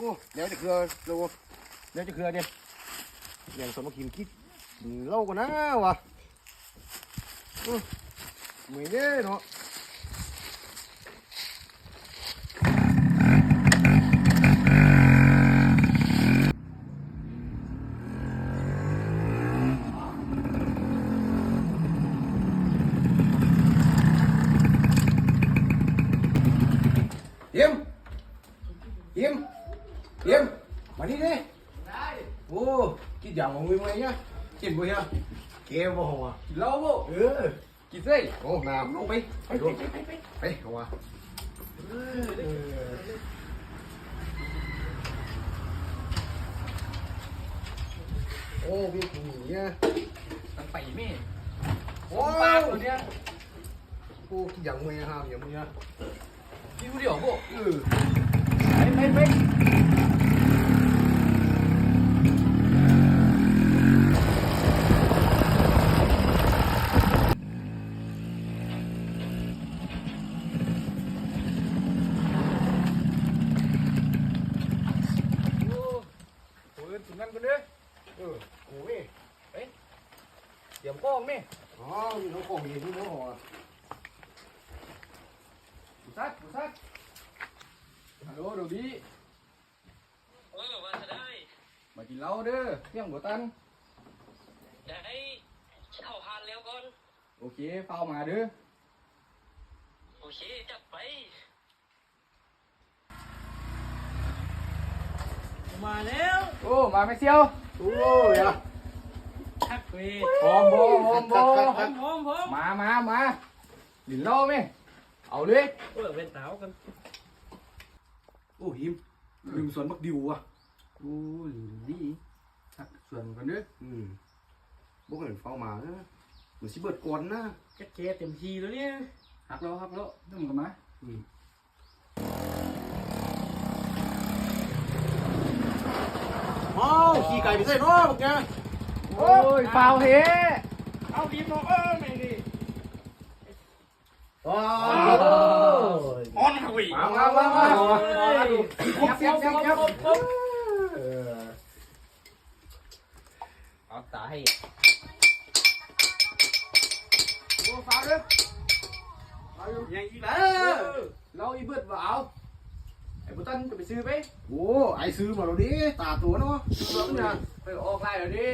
โอ้เดี๋ยวจะเคือดูเดี๋ยวจะเคือเนี่ยอย่างสมกิมคิดเล่ากันนะวะไม่ได้เนาะเยี่ยมเยี่ยม Yếm Yếm Yếm Mà đi đi Ô Cái dòng của người mày nhá Chuyện bùi ha Kêu vào hồ à lâu bộ Ừ kịp dây Ô nào Không bay Bay luôn Bay hồ à Ô biết gì nhá ตั้งไปแม่ Ô ปลาตัวเนี้ย Ô cái dòng mày ha Dòng mày ha พี่รู้เดี๋ยวโบ Ừ ไปไปไปโอ้ปืนถึงนั่นกันเด้อ Ừ Ủa đi เดี๋ยวก้องแม่ Đó Nó còn gì chứ nó hồ à ผู้ซัดผู้ซัดฮัลโหลเดี๋ยวนี้เออว่าจะได้มากินเหล้าเด้อเที่ยงบ่ตันได้เข้าหานแล้วก่อนโอเคเฝ้ามาเด้อโอเคจับไปมาแล้ว โอ้ มาไม่เซียว Ôi à ทักเวพร้อมบ่พร้อมบ่พร้อมพร้อมพร้อมมามามาหลินเหล้าไหมเอาเลยเออเป็นเต๋ากัน Ô hiếm Đừng xuân bắt điều à โอ้หลินดีหักส่วนกันเด้อ Ừ Bố cái phao mà á Mình sẽ bớt con á ก็แกเต็มทีแล้วเนี่ยหักแล้วหักแล้วเรื่องกันมา Ừ Ô Khi cày bị dây nó bậc nha โอ้ยเปล่าเฮเอาดิมเนาะเออไม่ดิ Ôi ออนหวีมามามามาครบครบครบครบครบเอาตาให้โอ้ฟ้าเด้อยังอีกเอแล้วอเราอีเบิดว่าเอาไอ้บุตันจะไปซื้อไป Ủa ai sư mà nó đi Tà tùa nó เรื่องน่ะไปออกไล่แล้วดิ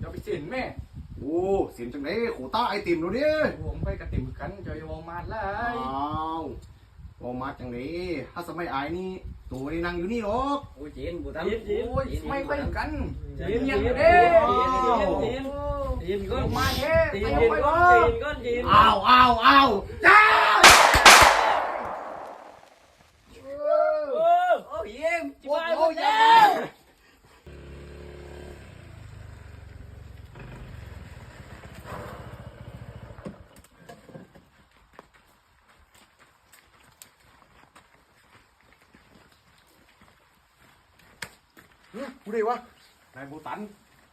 จะไปเซ็นแม่ Ồ Xỉn chẳng đấy Khổ ta ai tìm nó đi ผมไปกระติ่มกันจะวองมาดไล่ Wow Ồ mát chẳng đấy Hát sao mày ai ni Tùa đi năng อยู่นี่หรอกโอ้ยเจนบูตันโอ้ยไม่ค่อยกันเจเย็นนเย็ยันงเย็นเด้เย็นเย็นก้อนมาเฮ้เจไปนเอาเย็นไปก้อก่อนนเจนก้อนเจน Ao ao ao โอ้โอ้ยเยี่ยมจิบายหมดแล้ว กู đi quá นายบูตัน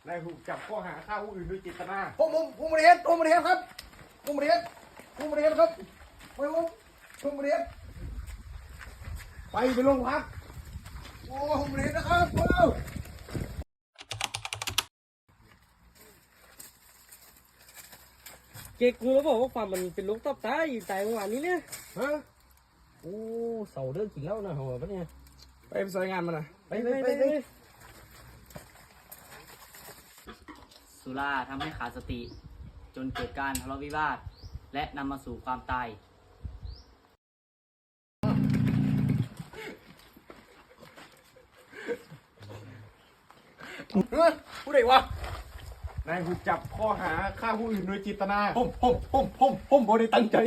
นายถูกจับข้อหาฆ่าผู้อื่นโดยเจตนาผมผมผมมาเรียนผมมาเรียนครับผมมาเรียนผมมาเรียนครับไปผมผมมาเรียนไปไปโรงพักโอ้ผมมาเรียนนะครับโอ้เก๊กกูแล้วบอกว่าความมันเป็นลูกตับตายอยู่ตายเมื่อวานนี้เนี่ยฮะโอ้เสาเรื่องกินเหล้านะหัวปะเนี่ยไปไปใส่งานมันนะไปไปไปไป สุราทำให้ขาดสติ จนเกิดการทะเลาะวิวาท และนำมาสู่ความตาย เฮ้ยผู้ใดวะนายถูกจับข้อหาฆ่าผู้อื่นโดยเจตนาผมผมผมผมผมบ่ได้ตั้งใจ